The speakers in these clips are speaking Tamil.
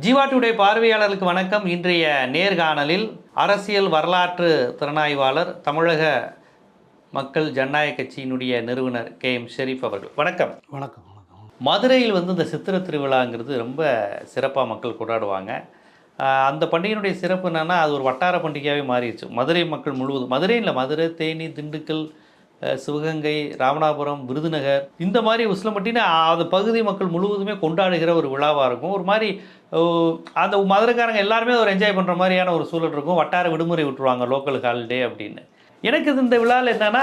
ஜீவாட்டுடைய பார்வையாளர்களுக்கு வணக்கம். இன்றைய நேர்காணலில் அரசியல் வரலாற்று திறனாய்வாளர் தமிழக மக்கள் ஜனநாயக கட்சியினுடைய நிறுவனர் கே. எம். ஷெரீப் அவர்கள். வணக்கம். வணக்கம் வணக்கம். மதுரையில் வந்து இந்த சித்திரை திருவிழாங்கிறது ரொம்ப சிறப்பாக மக்கள் கொண்டாடுவாங்க. அந்த பண்டிகையினுடைய சிறப்பு என்னன்னா அது ஒரு வட்டார பண்டிகையாகவே மாறிடுச்சு. மதுரை மக்கள் முழுவதும் மதுரை இல்லை மதுரை தேனி திண்டுக்கல் சிவகங்கை ராமநாதபுரம் விருதுநகர் இந்த மாதிரி உசிலம்பட்டின்னு அந்த பகுதி மக்கள் முழுவதுமே கொண்டாடுகிற ஒரு விழாவாக இருக்கும். ஒரு மாதிரி அந்த மதுரைக்காரங்க எல்லாருமே ஒரு என்ஜாய் பண்ணுற மாதிரியான ஒரு சூழல் இருக்கும். வட்டார விடுமுறை விட்டுருவாங்க லோக்கல் ஹாலிடே அப்படின்னு. எனக்கு இது இந்த விழாவில் என்னென்னா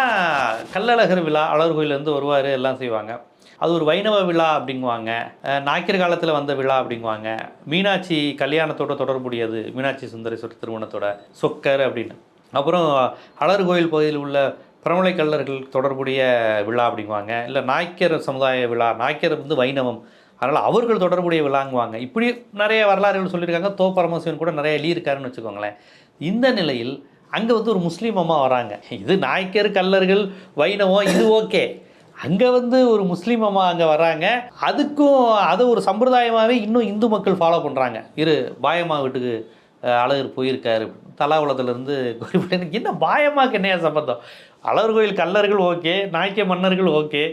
கள்ளழகர் விழா அழகர் கோயிலேருந்து வருவார் எல்லாம் செய்வாங்க. அது ஒரு வைணவ விழா அப்படிங்குவாங்க. அஹ் நாய்க்கர் காலத்தில் வந்த விழா அப்படிங்குவாங்க. மீனாட்சி கல்யாணத்தோட தொடர்புடையது மீனாட்சி சுந்தரேஸ்வரர் திருமணத்தோட சொக்கர் அப்படின்னு. அப்புறம் அழகர் கோயில் பகுதியில் உள்ள பிரமலை கல்லர்கள் தொடர்புடைய விழா அப்படிங்குவாங்க. இல்லை நாய்க்கர் சமுதாய விழா நாய்க்கர் வந்து வைணவம். அதனால் அவர்கள் தொடர்புடைய விழாங்குவாங்க. இப்படி நிறைய வரலாறுகள் சொல்லியிருக்காங்க. தோ பரமசிவன் கூட நிறைய எழுதியிருக்காருன்னு வச்சுக்கோங்களேன். இந்த நிலையில் அங்கே வந்து ஒரு முஸ்லீம் அம்மா வராங்க. இது நாய்க்கர் கல்லர்கள் வைணவம் இது ஓகே. அங்கே வந்து ஒரு முஸ்லீம் அம்மா அங்கே வராங்க. அதுக்கும் அது ஒரு சம்பிரதாயமாகவே இன்னும் இந்து மக்கள் ஃபாலோ பண்ணுறாங்க இரு பாயம்மா வீட்டுக்கு அழகர் போயிருக்காரு. தலாகுளத்துலேருந்து குறிப்பிட்ட எனக்கு என்ன பாயம்மாக்கு என்னையா சம்பந்தம்? அழகர் கோயில் கல்லர்கள் ஓகே நாய்க்க மன்னர்கள் ஓகே.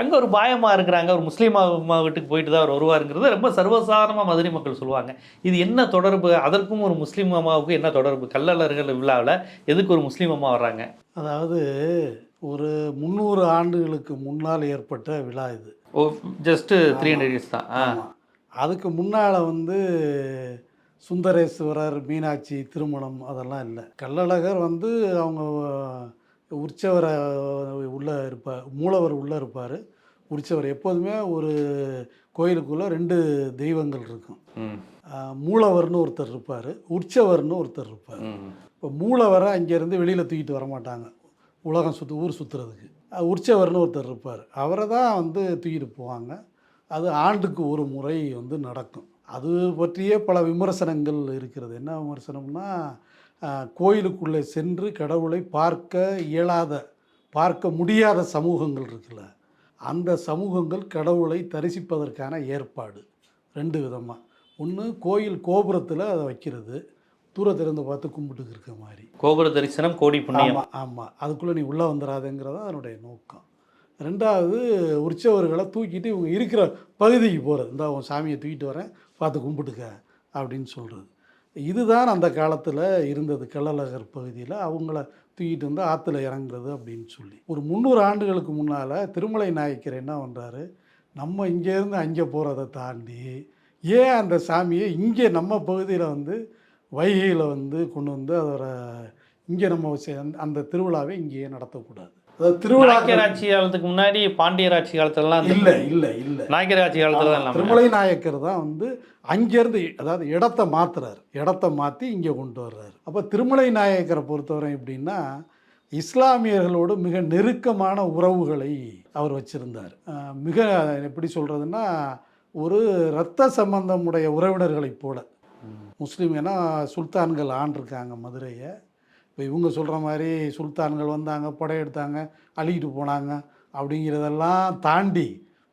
அங்கே ஒரு பாயம்மா இருக்கிறாங்க ஒரு முஸ்லீம் வீட்டுக்கு போயிட்டு தான் அவர் வருவாருங்கிறது ரொம்ப சர்வசாதாரணமாக மதுரை மக்கள் சொல்லுவாங்க. இது என்ன தொடர்பு? அதற்கும் ஒரு முஸ்லீம் அம்மாவுக்கும் என்ன தொடர்பு? கல்லழகர்கள் விழாவில் எதுக்கு ஒரு முஸ்லீம் அம்மா வர்றாங்க? அதாவது ஒரு முந்நூறு ஆண்டுகளுக்கு முன்னால் ஏற்பட்ட விழா இது. ஓ ஜஸ்ட்டு த்ரீ ஹண்ட்ரட் இயர்ஸ் தான். அதுக்கு முன்னால் வந்து சுந்தரேஸ்வரர் மீனாட்சி திருமணம் அதெல்லாம் இல்லை. கள்ளழகர் வந்து அவங்க உற்சவரை உள்ளே இருப்பார் மூலவர் உள்ளே இருப்பார். உற்சவர் எப்போதுமே ஒரு கோயிலுக்குள்ளே ரெண்டு தெய்வங்கள் இருக்கும். மூலவர்னு ஒருத்தர் இருப்பார் உற்சவர்னு ஒருத்தர் இருப்பார். இப்போ மூலவரை அங்கேருந்து வெளியில் தூக்கிட்டு வர மாட்டாங்க உலகம் சுற்று ஊர் சுற்றுறதுக்கு உற்சவர்னு ஒருத்தர் இருப்பார். அவரை தான் வந்து தூக்கிட்டு போவாங்க. அது ஆண்டுக்கு ஒரு முறை வந்து நடக்கும். அது பற்றிய பல விமர்சனங்கள் இருக்கிறது. என்ன விமர்சனம்னா கோயிலுக்குள்ளே சென்று கடவுளை பார்க்க இயலாத பார்க்க முடியாத சமூகங்கள் இருக்குல்ல அந்த சமூகங்கள் கடவுளை தரிசிப்பதற்கான ஏற்பாடு. ரெண்டு விதமாக ஒன்று கோயில் கோபுரத்தில் அதை வைக்கிறது. தூரத்திலிருந்து பார்த்து கும்பிட்டு இருக்க மாதிரி. கோபுர தரிசனம் கோடி புண்ணியம். ஆமாம் ஆமாம் அதுக்குள்ளே நீ உள்ளே வந்துடாதேங்கிறது தான் அதனுடைய நோக்கம். ரெண்டாவது உற்சவர்களை தூக்கிட்டு இவங்க இருக்கிற பகுதிக்கு போகிறது இந்த உன் சாமியை தூக்கிட்டு வரேன் பார்த்து கும்பிட்டுக்க அப்படின்னு சொல்கிறது இதுதான் அந்த காலத்தில் இருந்தது கள்ளழகர் பகுதியில் அவங்கள தூக்கிட்டு வந்து ஆற்றுல இறங்குறது அப்படின்னு சொல்லி. ஒரு முந்நூறு ஆண்டுகளுக்கு முன்னால் திருமலை நாயக்கர் என்ன பண்ணுறாரு நம்ம இங்கேருந்து அங்கே போகிறத தாண்டி ஏன் அந்த சாமியை இங்கே நம்ம பகுதியில் வந்து வைகையில் வந்து கொண்டு வந்து அதோட இங்கே நம்ம அந்த- அந்த திருவிழாவை இங்கேயே நடத்தக்கூடாது? அதாவது திருவிழா நாயக்கர் ஆட்சி காலத்துக்கு முன்னாடி பாண்டியர் ஆட்சி காலத்துலலாம் இல்லை இல்லை இல்லை. நாயக்கர் ஆட்சி காலத்துல தான் திருமலை நாயக்கர் தான் வந்து அங்கேருந்து அதாவது இடத்த மாத்துறாரு. இடத்த மாற்றி இங்கே கொண்டு வர்றாரு. அப்போ திருமலை நாயக்கரை பொறுத்தவரை எப்படின்னா இஸ்லாமியர்களோடு மிக நெருக்கமான உறவுகளை அவர் வச்சிருந்தார். மிக எப்படி சொல்கிறதுன்னா ஒரு இரத்த சம்பந்தமுடைய உறவினர்களைப் போல. முஸ்லீம் ஏன்னா சுல்தான்கள் ஆண்டிருக்காங்க மதுரையை. இப்போ இவங்க சொல்கிற மாதிரி சுல்தான்கள் வந்தாங்க படையெடுத்தாங்க அழிக்கிட்டு போனாங்க அப்படிங்கிறதெல்லாம் தாண்டி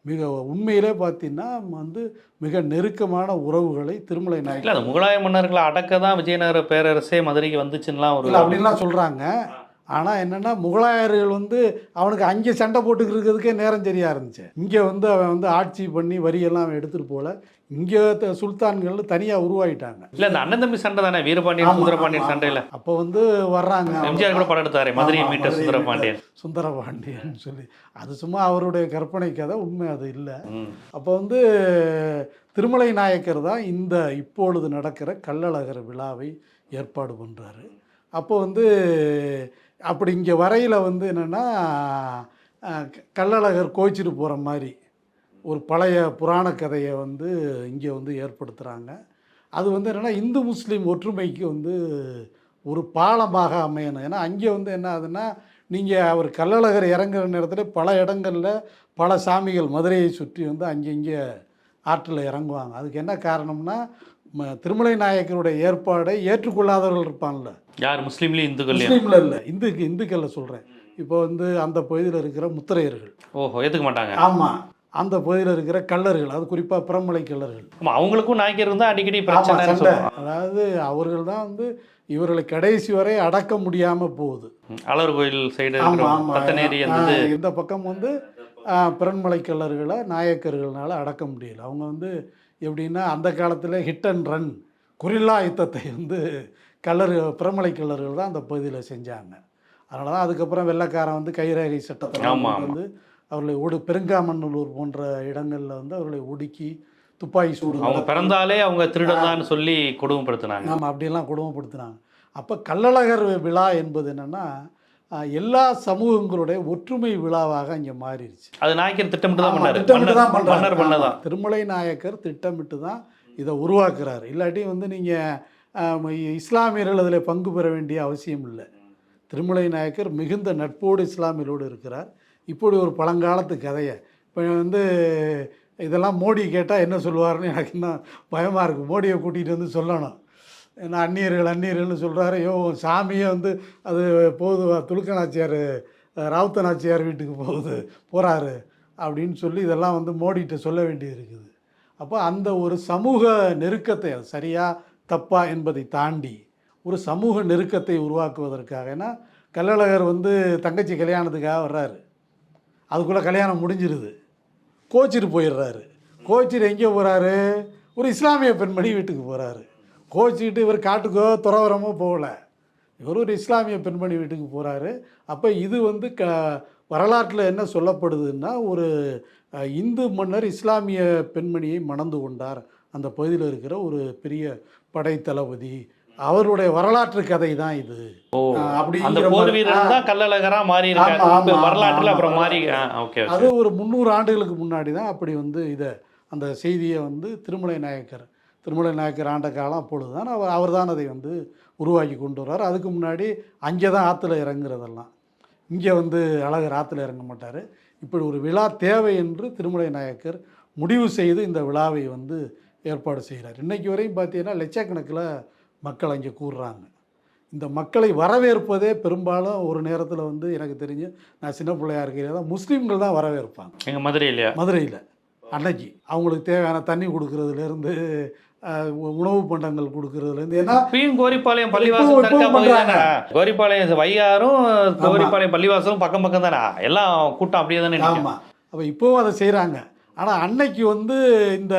மிக உண்மையிலே பார்த்தீங்கன்னா வந்து மிக நெருக்கமான உறவுகளை திருமலை நாயக்கர் முகலாய மன்னர்களை அடக்க தான் விஜயநகர பேரரசே மதுரைக்கு வந்துச்சுன்னுலாம் ஒரு அப்படின்லாம் சொல்கிறாங்க. ஆனால் என்னென்னா முகலாயர்கள் வந்து அவனுக்கு அங்கே சண்டை போட்டுக்கிட்டு இருக்கிறதுக்கே நேரம் சரியாக இருந்துச்சு. இங்கே வந்து அவன் வந்து ஆட்சி பண்ணி வரியெல்லாம் அவன் எடுத்துகிட்டு போகல இங்கே சுல்தான்கள் தனியாக உருவாயிட்டாங்க. இல்ல இந்த அண்ணன் தம்பி சண்டை தானே? வீரபாண்டியன் சுந்தரபாண்டியன் சண்டையில. அப்போ வந்து வர்றாங்க. எம்ஜிஆர் கூட படம் எடுத்தாரு மதுரையை மீட்ட சுந்தரபாண்டியன். சுந்தரபாண்டியன் சொல்லி. அது சும்மா அவருடைய கற்பனை கதை உண்மை அது இல்லை. அப்போ வந்து திருமலை நாயக்கர் தான் இந்த இப்பொழுது நடக்கிற கள்ளழகர் விழாவை ஏற்பாடு பண்ணுறாரு அப்போ வந்து அப்படி இங்கே வரையில் வந்து என்னென்னா கள்ளழகர் கோச்சிட்டு போகிற மாதிரி ஒரு பழைய புராண கதையை வந்து இங்கே வந்து ஏற்படுத்துகிறாங்க அது வந்து என்னென்னா இந்து முஸ்லீம் ஒற்றுமைக்கு வந்து ஒரு பாலமாக அமையணும். ஏன்னா அங்கே வந்து என்ன ஆகுதுன்னா நீங்கள் அவர் கள்ளழகர் இறங்குற நேரத்தில் பல இடங்களில் பல சாமிகள் மதுரையை சுற்றி வந்து அங்கே இங்கே ஆற்றில் இறங்குவாங்க. அதுக்கு என்ன காரணம்னா ம- திருமலை நாயக்கருடைய ஏற்பாடை ஏற்றுக்கொள்ளாதவர்கள் இருப்பான்ல யார்? முஸ்லீம்லயும் இந்துக்கள்லயும் முஸ்லீமில் இல்லை. இந்து இந்துக்களில் சொல்கிறேன் இப்போ வந்து அந்த பகுதியில் இருக்கிற முத்திரையர்கள். ஓஹோ ஏத்துக்க மாட்டாங்க? ஆமாம் அந்த பகுதியில் இருக்கிற கள்ளர்கள் அது குறிப்பாக பிரமலை கள்ளர்கள். ஆமா அவங்களுக்கும் நாய்க்கர் இருந்தா அடிக்கடி பிரச்சனை அதாவது அவர்கள் தான் வந்து இவர்களை கடைசி வரை அடக்க முடியாமல் போகுது. அலர் கோயில் சைடு இந்த பக்கம் வந்து பிறன்மலை கல்லர்களை நாயக்கர்களால் அடக்க முடியல. அவங்க வந்து எப்படின்னா அந்த காலத்தில் ஹிட் அண்ட் ரன் குரில்லா யுத்தத்தை வந்து கல்லர் பிறமலை கல்லர்கள் தான் அந்த பகுதியில் செஞ்சாங்க. அதனால தான் அதுக்கப்புறம் வெள்ளைக்காரன் வந்து கைரேகை சட்டத்தை ஆமா, வந்து அவர்களை ஒடு பெருங்காமநல்லூர் போன்ற இடங்களில் வந்து அவர்களை ஒடுக்கி துப்பாக்கி சூடு அவங்க பிறந்தாலே அவங்க திருடன்தான்னு சொல்லி கொடுமைப்படுத்தினாங்க. ஆமாம் அப்படியெல்லாம் கொடுமைப்படுத்தினாங்க. அப்போ கள்ளழகர் விழா என்பது என்னென்னா எல்லா சமூகங்களுடைய ஒற்றுமை விழாவாக இங்கே மாறிடுச்சு. அது நாய்க்கர் திட்டமிட்டு தான் பண்ணாரு. திட்டமிட்டு தான். பண்ணதான். திருமலை நாயக்கர் திட்டமிட்டு தான் இதை உருவாக்குறாரு. இல்லாட்டி வந்து நீங்கள் இஸ்லாமியர்கள் அதில் பங்கு பெற வேண்டிய அவசியம் இல்லை. திருமலை நாயக்கர் மிகுந்த நட்போடு இஸ்லாமியரோடு இருக்கிறார். இப்படி ஒரு பழங்காலத்து கதையை. இப்போ வந்து இதெல்லாம் மோடி கேட்டால் என்ன சொல்லுவாருன்னு எனக்கு இன்னும் பயமாக இருக்குது மோடியை கூட்டிகிட்டு வந்து சொல்லணும். ஏன்னா அந்நியர்கள் அந்நியர்கள்னு சொல்கிறாரு ஐயோ சாமியே வந்து அது போகுது துலுக்கநாச்சியார் ராவுத்த நாச்சியார் வீட்டுக்கு போகுது போகிறாரு அப்படின்னு சொல்லி இதெல்லாம் வந்து மோடிகிட்ட சொல்ல வேண்டியது இருக்குது. அப்போ அந்த ஒரு சமூக நெருக்கத்தை அது தப்பா என்பதை தாண்டி ஒரு சமூக நெருக்கத்தை உருவாக்குவதற்காக. ஏன்னா கள்ளழகர் வந்து தங்கச்சி கல்யாணத்துக்காக வர்றாரு. அதுக்குள்ளே கல்யாணம் முடிஞ்சிருது. கோச்சிட்டு போயிடுறாரு. கோச்சிட்டு எங்கே போகிறாரு ஒரு இஸ்லாமிய பெண்மணி வீட்டுக்கு போகிறாரு கோச்சிட்டு இவர் காட்டுக்கோ துறவரமோ போகல. இவர் ஒரு இஸ்லாமிய பெண்மணி வீட்டுக்கு போகிறாரு அப்போ இது வந்து க வரலாற்றில் என்ன சொல்லப்படுதுன்னா ஒரு இந்து மன்னர் இஸ்லாமிய பெண்மணியை மணந்து கொண்டார். அந்த பகுதியில் இருக்கிற ஒரு பெரிய படை தளபதி அவருடைய வரலாற்று கதை தான் இது. அப்படிங்கிற அந்த போர் வீரர் தான் கல்லழகரா மாறி இருக்காரு வரலாற்றுல அப்புறம். மாறி ஓகே. அது ஒரு முந்நூறு ஆண்டுகளுக்கு முன்னாடி தான் அப்படி வந்து இதை அந்த செய்தியை வந்து திருமலை நாயக்கர் திருமலை நாயக்கர் ஆண்ட காலம் அப்பொழுது தான் அவர் அவர் தான் அதை வந்து உருவாக்கி கொண்டு வர்றார். அதுக்கு முன்னாடி அங்கே தான் ஆற்றுல இறங்குறதெல்லாம். இங்கே வந்து அழகர் ஆற்றுல இறங்க மாட்டார். இப்படி ஒரு விழா தேவை என்று திருமலை நாயக்கர் முடிவு செய்து இந்த விழாவை வந்து ஏற்பாடு செய்கிறார். இன்னைக்கு வரையும் பார்த்தீங்கன்னா லட்சக்கணக்கில் மக்கள் அங்கே கூடுறாங்க. இந்த மக்களை வரவேற்பதே பெரும்பாலும் ஒரு நேரத்தில் வந்து எனக்கு தெரிஞ்சு நான் சின்ன பிள்ளையா இருக்கிறது தான் முஸ்லீம்கள் தான் வரவேற்பாங்க. எங்க மதுரையிலயா? மதுரையில் அன்னைக்கு அவங்களுக்கு தேவையான தண்ணி கொடுக்கறதுலேருந்து உணவு பண்டங்கள் கொடுக்கறதுலேருந்து ஏன்னா இப்பயும் கோரிப்பாளையம் பள்ளிவாசல். தானே? வையாரும் கோரிப்பாளையம் பள்ளிவாசலும் பக்கம் பக்கம் தானே? எல்லாம் கூட்டம் அப்படியே தானே நிக்கும். ஆமாம் அப்போ இப்போவும் அதை செய்கிறாங்க ஆனால் அன்னைக்கு வந்து இந்த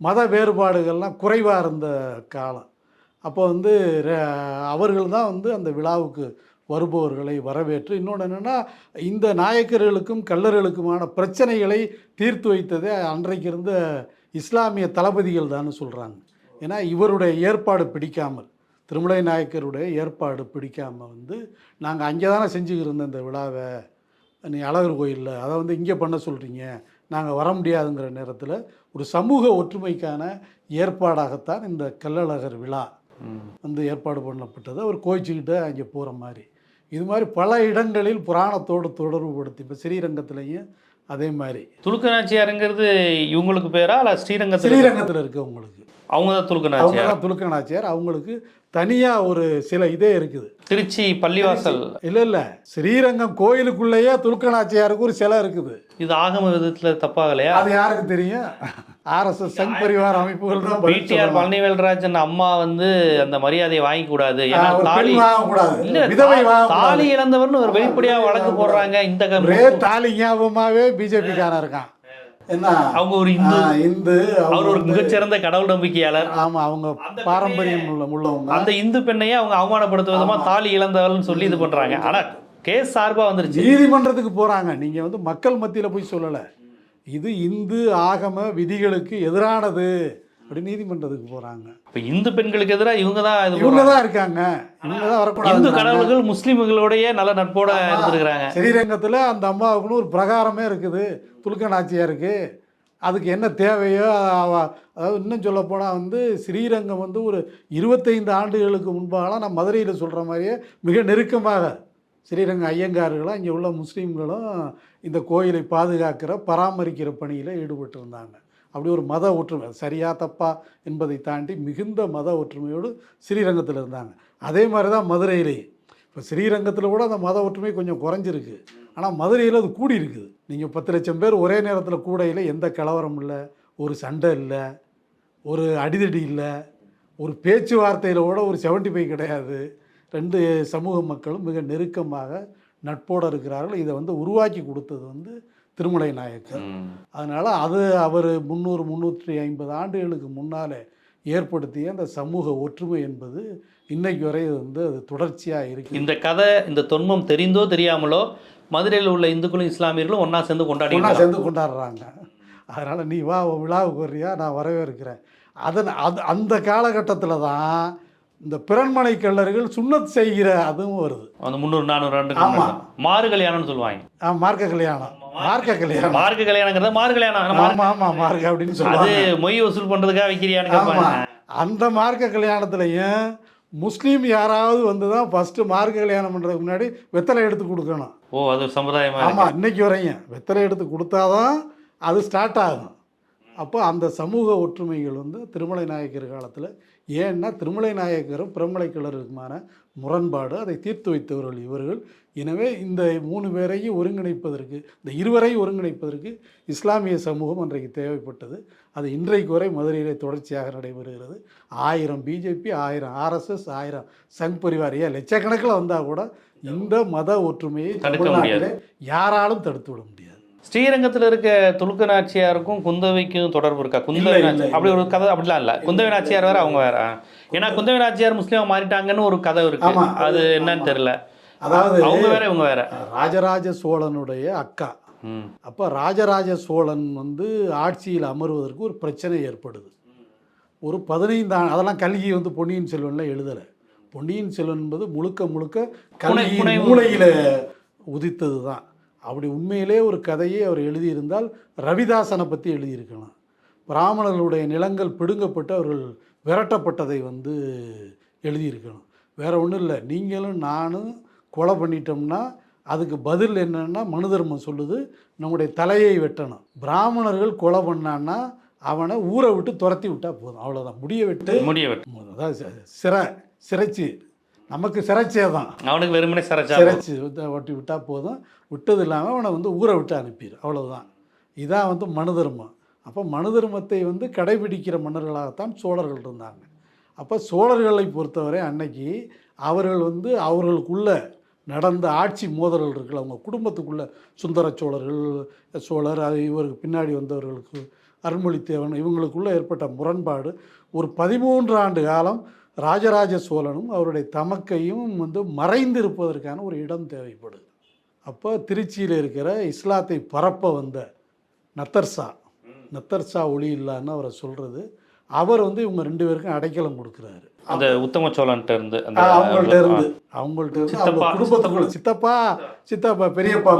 மத வேறுபாடுகள்லாம் குறைவாக இருந்த காலம். அப்போ வந்து அவர்கள் தான் வந்து அந்த விழாவுக்கு வருபவர்களை வரவேற்று இன்னொன்று என்னென்னா இந்த நாயக்கர்களுக்கும் கள்ளர்களுக்குமான பிரச்சனைகளை தீர்த்து வைத்ததே அன்றைக்கு இருந்த இஸ்லாமிய தளபதிகள் தான் சொல்கிறாங்க ஏன்னா இவருடைய ஏற்பாடு பிடிக்காமல் திருமலை நாயக்கருடைய ஏற்பாடு பிடிக்காமல் வந்து நாங்கள் அங்கே தானே செஞ்சுக்கிட்டு இந்த விழாவை. நீ அழகர் கோயிலில் அதை வந்து இங்கே பண்ண சொல்கிறீங்க நாங்கள் வர முடியாதுங்கிற நேரத்தில் ஒரு சமூக ஒற்றுமைக்கான ஏற்பாடாகத்தான் இந்த கள்ளழகர் விழா. வந்து ஏற்பாடு பண்ணப்பட்டது. அவர் கோச்சிக்கிட்டு அங்கே போகிற மாதிரி. இது மாதிரி பல இடங்களில் புராணத்தோடு தொடர்புபடுத்தி இப்போ ஸ்ரீரங்கத்துலேயும் அதே மாதிரி. துலுக்கநாச்சியாருங்கிறது இவங்களுக்கு பேரா? இல்ல ஸ்ரீரங்கத்தில்? ஸ்ரீரங்கத்தில் இருக்கவங்களுக்கு. அவங்க தான் அவங்க துலுக்கநாச்சியார் தான் துலுக்கநாச்சியார் அவங்களுக்கு தனியாக ஒரு சில இதே இருக்குது. திருச்சி பள்ளிவாசல். இல்லை இல்லை. ஸ்ரீரங்கம் கோயிலுக்குள்ளேயே துலுக்கநாச்சியாருக்கு ஒரு சிலை இருக்குது. இது ஆகம விதத்துல தப்பாகலையா? அது யாருக்கு தெரியும்? ஆர்எஸ்எஸ் சங் பரிவார அமைப்புகள் தான் பிடிஆர். பழனிவேல்ராஜன் அம்மா வந்து அந்த மரியாதையை வாங்கி கூடாது தாலி. தாலி இழந்தவர்னு ஒரு வெளிப்படையா வழக்கு போடுறாங்க இந்த தாலி ஞாபகமாவே பிஜேபி காரன் இருக்கான். என்ன? அவங்க ஒரு இந்து. இந்து அவர் ஒரு மிகச்சிறந்த கடவுள் நம்பிக்கையாளர். ஆமா அவங்க பாரம்பரியம் உள்ள உள்ளவங்க. அந்த இந்து பெண்ணையே அவங்க அவமானப்படுத்தும் விதமா தாலி இழந்தவள்னு சொல்லி இது பண்றாங்க. ஆனா கேஸ் சார்பா வந்துருச்சு. நீதிமன்றத்துக்கு போறாங்க. நீங்க வந்து மக்கள் மத்தியில போய் சொல்லல. இது இந்து ஆகம விதிகளுக்கு எதிரானது அப்படி நீதிமன்றத்துக்கு போறாங்க. இப்ப இந்து பெண்களுக்கு எதிராக இவங்க தான் இது இவங்க. தான் இருக்காங்க. இவங்க தான் இந்து வரக்கூடாது கடவுள்கள் முஸ்லிம்களோடய நல்ல நட்போட இருந்திருக்கிறாங்க. ஸ்ரீரங்கத்தில் அந்த அம்மாவுக்குன்னு ஒரு பிரகாரமே இருக்குது. துலுக்கநாச்சியாருக்கு அதுக்கு என்ன தேவையோ அதாவது இன்னும் சொல்லப்போனால் வந்து ஸ்ரீரங்கம் வந்து ஒரு இருபத்தைந்து ஆண்டுகளுக்கு முன்பாகலாம் நான் மதுரையில் சொல்கிற மாதிரியே மிக நெருக்கமாக ஸ்ரீரங்க ஐயங்கார்களும் இங்கே உள்ள முஸ்லீம்களும் இந்த கோயிலை பாதுகாக்கிற பராமரிக்கிற பணியில் ஈடுபட்டிருந்தாங்க. அப்படி ஒரு மத ஒற்றுமை சரியா தப்பா என்பதை தாண்டி மிகுந்த மத ஒற்றுமையோடு ஸ்ரீரங்கத்தில் இருந்தாங்க. அதே மாதிரி தான் மதுரையிலேயே இப்போ ஸ்ரீரங்கத்தில் கூட அந்த மத ஒற்றுமை கொஞ்சம் குறைஞ்சிருக்கு. ஆனால் மதுரையில் அது கூடி இருக்குது நீங்கள் பத்து லட்சம் பேர் ஒரே நேரத்தில் கூடையில் எந்த கலவரம் இல்லை ஒரு சண்டை இல்லை ஒரு அடிதடி இல்லை ஒரு பேச்சுவார்த்தையில் கூட ஒரு செவன்டி ஃபைவ் கிடையாது. ரெண்டு சமூக மக்களும் மிக நெருக்கமாக நட்போடு இருக்கிறார்கள். இதை வந்து உருவாக்கி கொடுத்தது வந்து திருமலை நாயக்கர். அதனால் அது அவர் முந்நூறு முந்நூற்றி ஐம்பது ஆண்டுகளுக்கு முன்னாலே ஏற்படுத்திய அந்த சமூக ஒற்றுமை என்பது இன்னைக்கு வரை வந்து அது தொடர்ச்சியாக இருக்கு இந்த கதை இந்த தொன்மம் தெரிந்தோ தெரியாமலோ மதுரையில் உள்ள இந்துக்களும் இஸ்லாமியர்களும் ஒன்றா சேர்ந்து கொண்டாடி ஒன்றா சேர்ந்து கொண்டாடுறாங்க. அதனால் நீ வா விழாவுக்கு வர்றியா? நான் வரவே இருக்கிறேன். அதன் அது அந்த காலகட்டத்தில் தான் இந்த பிறன்மனை கல்லர்கள் சுண்ணத் செய்கிற அதுவும் வருது. அந்த முந்நூறு நானூறு ஆண்டு ஆமா. மாறு கல்யாணம்னு சொல்லுவாங்க. ஆ, மார்க்க கல்யாணம். மார்க்க கல்யாணம். மார்க்க கல்யாணங்கிறத மாறு கல்யாணம். நம்ம ஆமாம் ஆமாம் மார்க்க அப்படின்னு அது சொல்லுவாங்க. மொய் வசூல் பண்றதுக்காக வைக்கிறியான்னு ஆமா. அந்த மார்க்க கல்யாணத்துலையும் முஸ்லீம் யாராவது வந்து தான் ஃபஸ்ட்டு மார்க்க கல்யாணம் பண்ணுறதுக்கு முன்னாடி வெத்தலை எடுத்து கொடுக்கணும். ஓ அது ஒரு சம்பிரதாயமா இருக்கு. ஆமாம் இன்னைக்கு வரையும். வெத்தலை எடுத்து கொடுத்தாதான் அது ஸ்டார்ட் ஆகும். அப்போ அந்த சமூக ஒற்றுமைகள் வந்து திருமலை நாயக்கர் காலத்தில் ஏன்னா திருமலை நாயக்கரும் பிரமலை கிளருக்குமான முரண்பாடு அதை தீர்த்து வைத்தவர்கள் இவர்கள். எனவே இந்த மூணு பேரையும் ஒருங்கிணைப்பதற்கு இந்த இருவரையும் ஒருங்கிணைப்பதற்கு இஸ்லாமிய சமூகம் அன்றைக்கு தேவைப்பட்டது. அது இன்றைக்கு வரை மதுரையிலே தொடர்ச்சியாக நடைபெறுகிறது. ஆயிரம் பிஜேபி ஆயிரம் ஆர்எஸ்எஸ் ஆயிரம் சங் பரிவார் ஏன் லட்சக்கணக்கில் வந்தால் கூட இந்த மத ஒற்றுமையை தமிழ்நாட்டிலே யாராலும் தடுத்து விட முடியாது. ஸ்ரீரங்கத்தில் இருக்க துலுக்க நாச்சியாருக்கும் குந்தவைக்கும் தொடர்பு இருக்கா? குந்தவை அப்படி ஒரு கதை அப்படிலாம் இல்லை. குந்தவை நாச்சியார் வேற அவங்க வேற. ஏன்னா குந்தவை நாச்சியார் முஸ்லீமா மாறிட்டாங்கன்னு ஒரு கதை இருக்கு. அது என்னன்னு தெரியல. அதாவது அவங்க வேற இவங்க வேற. ராஜராஜ சோழனுடைய அக்கா. அப்போ ராஜராஜ சோழன் வந்து ஆட்சியில் அமர்வதற்கு ஒரு பிரச்சனை ஏற்படுது. ஒரு பதினைந்து அதெல்லாம் கல்கி வந்து பொன்னியின் செல்வன்ல எழுதலை. பொன்னியின் செல்வன் என்பது முழுக்க முழுக்க புனை- மூளையில் உதித்தது தான் அப்படி உண்மையிலே ஒரு கதையை அவர் எழுதியிருந்தால் ரவிதாசனை பற்றி எழுதியிருக்கலாம். பிராமணர்களுடைய நிலங்கள் பிடுங்கப்பட்டு அவர்கள் விரட்டப்பட்டதை வந்து எழுதியிருக்கணும் வேற ஒன்றும் இல்லை. நீங்களும் நானும் கொலை பண்ணிட்டோம்னா அதுக்கு பதில் என்னன்னா மனு தர்மம் சொல்லுது. நம்முடைய தலையை வெட்டணும். பிராமணர்கள் கொலை பண்ணான்னா அவனை ஊரை விட்டு துரத்தி விட்டா போதும். அவ்வளோதான் முடிய விட்டு. முடிய வெட்டு. அதாவது சி- சிறை சிறைச்சு. நமக்கு சிறைச்சே தான். அவனுக்கு வெறுமனே சரச்சா சிறைச்சு விட்டு- ஒட்டி விட்டால் போதும். விட்டது இல்லாமல் அவனை வந்து ஊரை விட்டு அனுப்பிடு. அவ்வளவுதான். இதான் வந்து மனு தர்மம். அப்போ மனு தர்மத்தை வந்து கடைபிடிக்கிற மன்னர்களாகத்தான் சோழர்கள் இருந்தாங்க. அப்போ சோழர்களை பொறுத்தவரை அன்னைக்கு அவர்கள் வந்து அவர்களுக்குள்ள நடந்த ஆட்சி மோதல்கள் இருக்குல்ல அவங்க குடும்பத்துக்குள்ள சுந்தர சோழர்கள் சோழர் அது இவருக்கு பின்னாடி வந்தவர்களுக்கு அருள்மொழித்தேவன் இவங்களுக்குள்ள ஏற்பட்ட முரண்பாடு. ஒரு பதிமூன்று ஆண்டு காலம் ராஜராஜ சோழனும் அவருடைய தமக்கையும் வந்து மறைந்து இருப்பதற்கான ஒரு இடம் தேவைப்படுது. அப்போ திருச்சியில் இருக்கிற இஸ்லாத்தை பரப்ப வந்த நத்தர்சா நத்தர்சா ஒளி இல்லான்னு அவரை சொல்கிறது அவர் வந்து இவங்க ரெண்டு பேருக்கும் அடைக்கலம் கொடுக்குறாரு. அந்த உத்தம சோழன்ட்ட இருந்து அவங்கள்ட்ட இருந்து அவங்கள்ட்ட இருந்து. குடும்பத்துக்குள்ள சித்தப்பா. சித்தப்பா பெரியப்பா.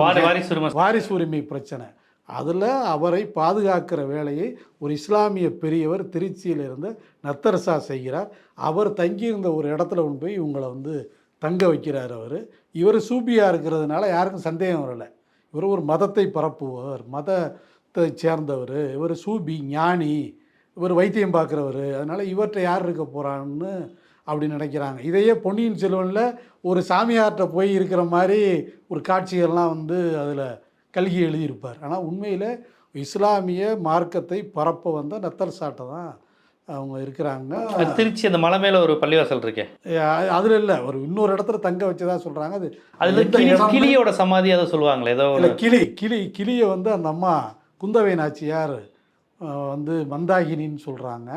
வாரிசு உரிமை பிரச்சனை. அதில் அவரை பாதுகாக்கிற வேலையை ஒரு இஸ்லாமிய பெரியவர் திருச்சியில் இருந்த நத்தரசா செய்கிறார். அவர் தங்கியிருந்த ஒரு இடத்துல கொண்டு போய் இவங்களை வந்து தங்க வைக்கிறார் அவர். இவர் சூப்பியாக இருக்கிறதுனால யாருக்கும் சந்தேகம் வரலை. இவர் ஒரு மதத்தை பரப்புவர் மதத்தை சேர்ந்தவர் இவர் சூபி ஞானி இவர் வைத்தியம் பார்க்குறவர் அதனால் இவர்கிட்ட யார் இருக்க போகிறான்னு அப்படி நினைக்கிறாங்க. இதையே பொன்னியின் செல்வனில் ஒரு சாமியார்கிட்ட போய் இருக்கிற மாதிரி ஒரு காட்சிகள்லாம் வந்து அதில் கல்கி எழுதியிருப்பார். ஆனால் உண்மையில் இஸ்லாமிய மார்க்கத்தை பரப்ப வந்த நத்தர் சாட்டை தான் அவங்க இருக்கிறாங்க. அது திருச்சி அந்த மலை மேல ஒரு பள்ளிவாசல் இருக்கே. அதில் இல்லை ஒரு இன்னொரு இடத்துல தங்க வச்சதா சொல்கிறாங்க அது அதுல கிளியோட சமாதி அதை சொல்லுவாங்களே ஏதோ இல்லை கிளி கிளி கிளியை வந்து அந்த அம்மா குந்தவை நாச்சியார் வந்து மந்தாகினின்னு சொல்கிறாங்க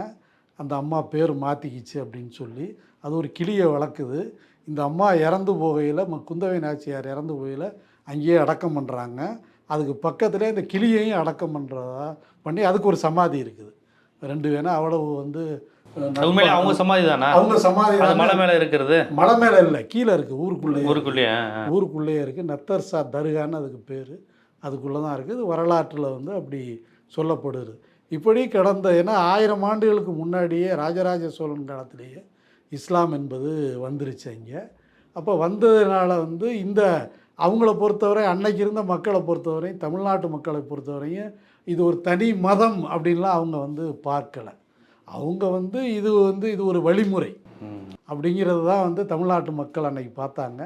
அந்த அம்மா பேர் மாற்றிக்கிச்சு அப்படின்னு சொல்லி. அது ஒரு கிளியை வளர்க்குது. இந்த அம்மா இறந்து போகையில் குந்தவை நாச்சியார் இறந்து போகையில் அங்கேயே அடக்கம் பண்ணுறாங்க அதுக்கு பக்கத்துலேயே இந்த கிளியையும் அடக்கம் பண்ணுறதா பண்ணி அதுக்கு ஒரு சமாதி இருக்குது. ரெண்டு வேணா அவ்வளவு வந்து உண்மையிலே அவங்க சமாதி தானா? அவங்க சமாதி. மலை மேல இருக்கிறது? மலை மேலே இல்லை கீழே இருக்குது ஊருக்குள்ளே ஊருக்குள்ளேயே. ஊருக்குள்ளேயே இருக்குது நத்தர்சா தர்கான்னு அதுக்கு பேர். அதுக்குள்ளே தான் இருக்குது. வரலாற்றில் வந்து அப்படி சொல்லப்படுது. இப்படி கடந்த ஏன்னா ஆயிரம் ஆண்டுகளுக்கு முன்னாடியே ராஜராஜ சோழன் காலத்திலேயே இஸ்லாம் என்பது வந்துருச்சு அங்கே. அப்போ வந்ததுனால வந்து இந்த அவங்கள பொறுத்தவரை அன்னைக்கு இருந்த மக்களை பொறுத்தவரையும் தமிழ்நாட்டு மக்களை பொறுத்தவரையும் இது ஒரு தனி மதம் அப்படின்லாம் அவங்க வந்து பார்க்கலை. அவங்க வந்து இது வந்து இது ஒரு வழிமுறை அப்படிங்கிறது தான் வந்து தமிழ்நாட்டு மக்கள் அன்னைக்கு பார்த்தாங்க.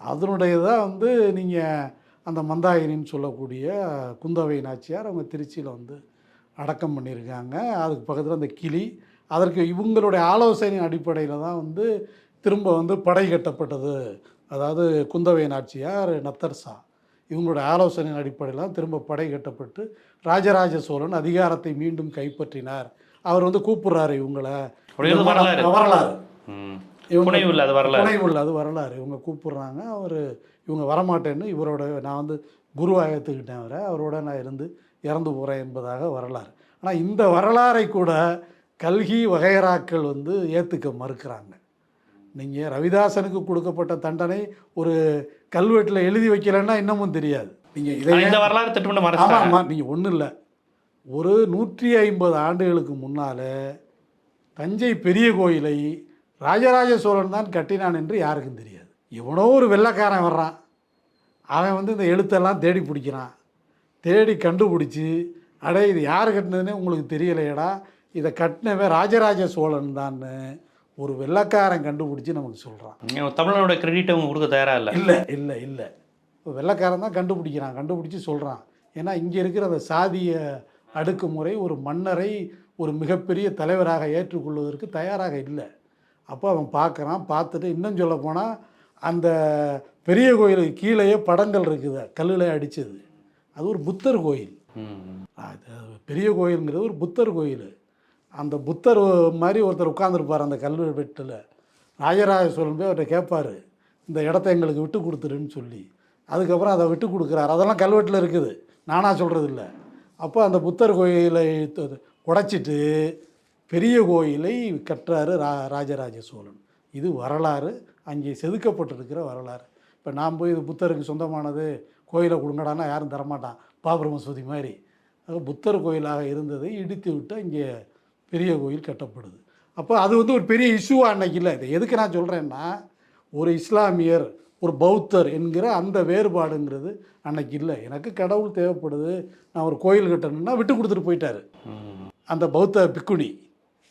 அதனுடைய தான் வந்து நீங்கள் அந்த மந்தாகினின்னு சொல்லக்கூடிய குந்தவை நாச்சியார் அவங்க திருச்சியில் வந்து அடக்கம் பண்ணியிருக்காங்க. அதுக்கு பக்கத்தில் அந்த கிளி அதற்கு இவங்களுடைய ஆலோசனை அடிப்படையில் தான் வந்து திரும்ப வந்து படை கட்டப்பட்டது அதாவது குந்தவை நாச்சியார் நத்தர்சா. இவங்களுடைய ஆலோசனை அடிப்படையில் திரும்ப படை கட்டப்பட்டு ராஜராஜ சோழன் அதிகாரத்தை மீண்டும் கைப்பற்றினார். அவர் வந்து கூப்பிடுறாரு இவங்கள. வரலாறு. இவங்க- வரலாறு. அது வரலாறு. இவங்க கூப்பிடுறாங்க. அவர் இவங்க வரமாட்டேன்னு இவரோட நான் வந்து குருவாக ஏற்றுக்கிட்டேன் அவரை. அவரோட நான் இருந்து இறந்து போகிறேன் என்பதாக வரலாறு. ஆனால் இந்த வரலாறை கூட கல்கி வகையராக்கள் வந்து ஏற்றுக்க மறுக்கிறாங்க. நீங்கள் ரவிதாசனுக்கு கொடுக்கப்பட்ட தண்டனை ஒரு கல்வெட்டில் எழுதி வைக்கலைன்னா இன்னமும் தெரியாது. நீங்கள் இதை இந்த வரலாறு மறைச்சிட்டாங்க. ஆமாம் நீங்கள் ஒன்றும் இல்லை. ஒரு நூற்றி ஐம்பது ஆண்டுகளுக்கு முன்னால் தஞ்சை பெரிய கோயிலை ராஜராஜ சோழன் தான் கட்டினான் என்று யாருக்கும் தெரியாது. எவனோ ஒரு வெள்ளைக்காரன் வர்றான். அவன் வந்து இந்த எழுத்தெல்லாம் தேடி பிடிக்கிறான். தேடி கண்டுபிடிச்சி அடே இது யார் கட்டினதுன்னே உங்களுக்கு தெரியலையடா. இதை கட்டினவன் ராஜராஜ சோழன் தான்னு ஒரு வெள்ளைக்காரன் கண்டுபிடிச்சி நமக்கு சொல்கிறான் தமிழனோட கிரெடிட் அவங்க கொடுக்க தயாரா இல்லை? இல்லை இல்லை இல்லை. வெள்ளைக்காரன் தான் கண்டுபிடிக்கிறான் கண்டுபிடிச்சி சொல்கிறான் ஏன்னா இங்கே இருக்கிற அந்த சாதிய அடுக்குமுறை ஒரு மன்னரை ஒரு மிகப்பெரிய தலைவராக ஏற்றுக்கொள்வதற்கு தயாராக இல்லை. அப்போ அவன் பார்க்குறான் பார்த்துட்டு இன்னும் சொல்ல போனால் அந்த பெரிய கோயிலுக்கு கீழேயே படங்கள் இருக்குது கல்லில் அடித்தது அது ஒரு புத்தர் கோயில். அது பெரிய கோயிலுங்கிறது ஒரு புத்தர் கோயில். அந்த புத்தர் மாதிரி ஒருத்தர் உட்காந்துருப்பார் அந்த கல்வெட்டில். ராஜராஜ சோழன் போய் அவர்கிட்ட கேட்பார் இந்த இடத்த எங்களுக்கு விட்டு கொடுத்துருன்னு சொல்லி. அதுக்கப்புறம் அதை விட்டு கொடுக்குறாரு. அதெல்லாம் கல்வெட்டில் இருக்குது. நானாக சொல்கிறது இல்லை அப்போ அந்த புத்தர் கோயிலை உடைச்சிட்டு பெரிய கோயிலை கட்டுறாரு ரா ராஜராஜ சோழன். இது வரலாறு. அங்கே செதுக்கப்பட்டிருக்கிற வரலாறு. இப்போ நான் போய் இது புத்தருக்கு சொந்தமானது கோயிலை கொடுங்கடான்னா யாரும் தரமாட்டான். பாபர் மசூதி மாதிரி. புத்தர் கோயிலாக இருந்ததை இடித்து விட்டு இங்கே பெரிய கோயில் கட்டப்படுது. அப்போ அது வந்து ஒரு பெரிய இஷ்யூவாக அன்னைக்கு இல்லை. இதை எதுக்கு நான் சொல்கிறேன்னா ஒரு இஸ்லாமியர் ஒரு பௌத்தர் என்கிற அந்த வேறுபாடுங்கிறது அன்னைக்கு இல்லை. எனக்கு கடவுள் தேவைப்படுது. நான் ஒரு கோயில் கட்டணும்னா விட்டு கொடுத்துட்டு போயிட்டாரு. அந்த பௌத்த பிக்குனி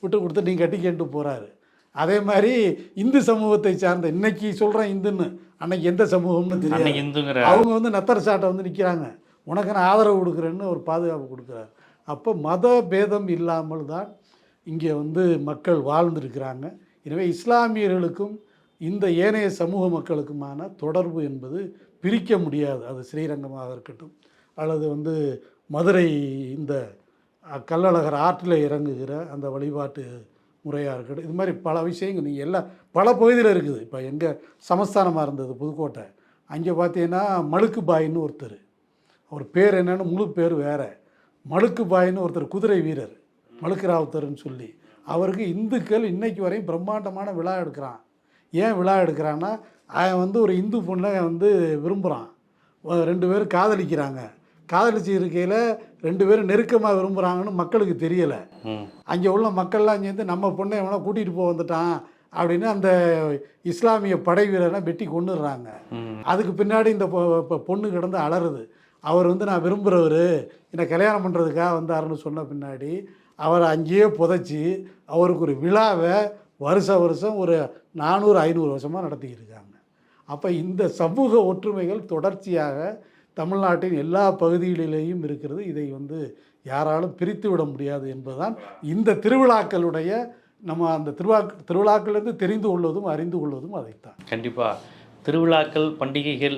விட்டு கொடுத்து நீ கட்டிக்கிட்டு போகிறாரு அதே மாதிரி இந்து சமூகத்தை சார்ந்த இன்னைக்கு சொல்கிறேன் இந்துன்னு அன்னைக்கு எந்த சமூகம்னு தெரியாது. அவங்க வந்து நத்தர் சாட்டை வந்து நிற்கிறாங்க உனக்கு நான் ஆதரவு கொடுக்குறேன்னு ஒரு பாதுகாப்பு கொடுக்குறாரு. அப்போ மத பேதம் இல்லாமல் தான் இங்கே வந்து மக்கள் வாழ்ந்திருக்கிறாங்க. எனவே இஸ்லாமியர்களுக்கும் இந்த ஏனைய சமூக மக்களுக்குமான தொடர்பு என்பது பிரிக்க முடியாது. அது ஸ்ரீரங்கமாக இருக்கட்டும். அல்லது வந்து மதுரை இந்த கள்ளழகர் ஆற்றில் இறங்குகிற அந்த வழிபாட்டு முறையாக இருக்கட்டும். இது மாதிரி பல விஷயங்கள் நீங்கள் எல்லா பல பகுதியில் இருக்குது. இப்போ எங்கள் சமஸ்தானமாக இருந்தது புதுக்கோட்டை. அங்கே பார்த்தீங்கன்னா மழுக்கு பாயின்னு ஒருத்தர். அவர் பேர் என்னன்னு முழு பேர் வேறு. மழுக்கு பாயின்னு ஒருத்தர் குதிரை வீரர். மழுக்கு ராவுத்தர்னு சொல்லி அவருக்கு இந்துக்கள் இன்னைக்கு வரையும் பிரம்மாண்டமான விழா எடுக்கிறான். ஏன் விழா எடுக்கிறான்னா அவன் வந்து ஒரு இந்து பொண்ணை வந்து விரும்புகிறான் ரெண்டு பேரும் காதலிக்கிறாங்க. காதலிச்சு இருக்கையில் ரெண்டு பேரும் நெருக்கமாக விரும்புகிறாங்கன்னு மக்களுக்கு தெரியலை. அங்கே உள்ள மக்கள்லாம் சேர்ந்து நம்ம பொண்ணை எவனோ கூட்டிகிட்டு போக வந்துட்டான் அப்படின்னு அந்த இஸ்லாமிய படை வீரரை வெட்டி கொண்டுடுறாங்க. அதுக்கு பின்னாடி இந்த பொண்ணு கிடந்து அலறுது. அவர் வந்து நான் விரும்புகிறவர் என்னை கல்யாணம் பண்ணுறதுக்காக வந்தாருன்னு சொன்ன பின்னாடி அவரை அங்கேயே புதைச்சி அவருக்கு ஒரு விழாவை வருஷ வருஷம் ஒரு நானூறு ஐநூறு வருஷமாக நடத்திக்கிட்டு இருக்காங்க. அப்போ இந்த சமூக ஒற்றுமைகள் தொடர்ச்சியாக தமிழ்நாட்டின் எல்லா பகுதிகளிலேயும் இருக்கிறது. இதை வந்து யாராலும் பிரித்து விட முடியாது என்பதுதான் இந்த திருவிழாக்களுடைய நம்ம அந்த திருவிழா திருவிழாக்களிலிருந்து தெரிந்து கொள்வதும் அறிந்து கொள்வதும் அதைத்தான். கண்டிப்பாக திருவிழாக்கள் பண்டிகைகள்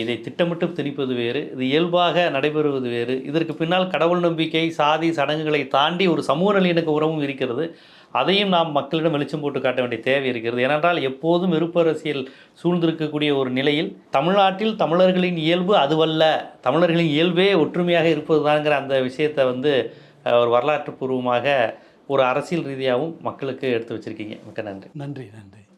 இதை திட்டமிட்டு திணிப்பது வேறு இது இயல்பாக நடைபெறுவது வேறு. இதற்கு பின்னால் கடவுள் நம்பிக்கை சாதி சடங்குகளை தாண்டி ஒரு சமூக நல்லிணக்க உறவும் இருக்கிறது. அதையும் நாம் மக்களிடம் வெளிச்சம் போட்டு காட்ட வேண்டிய தேவை இருக்கிறது. ஏனென்றால் எப்போதும் வெறுப்பு அரசியல் சூழ்ந்திருக்கக்கூடிய ஒரு நிலையில் தமிழ்நாட்டில் தமிழர்களின் இயல்பு அதுவல்ல. தமிழர்களின் இயல்பே ஒற்றுமையாக இருப்பதுதாங்கிற அந்த விஷயத்தை வந்து ஒரு வரலாற்று பூர்வமாக ஒரு அரசியல் ரீதியாகவும் மக்களுக்கு எடுத்து வச்சுருக்கீங்க. மிக்க நன்றி. நன்றி நன்றி.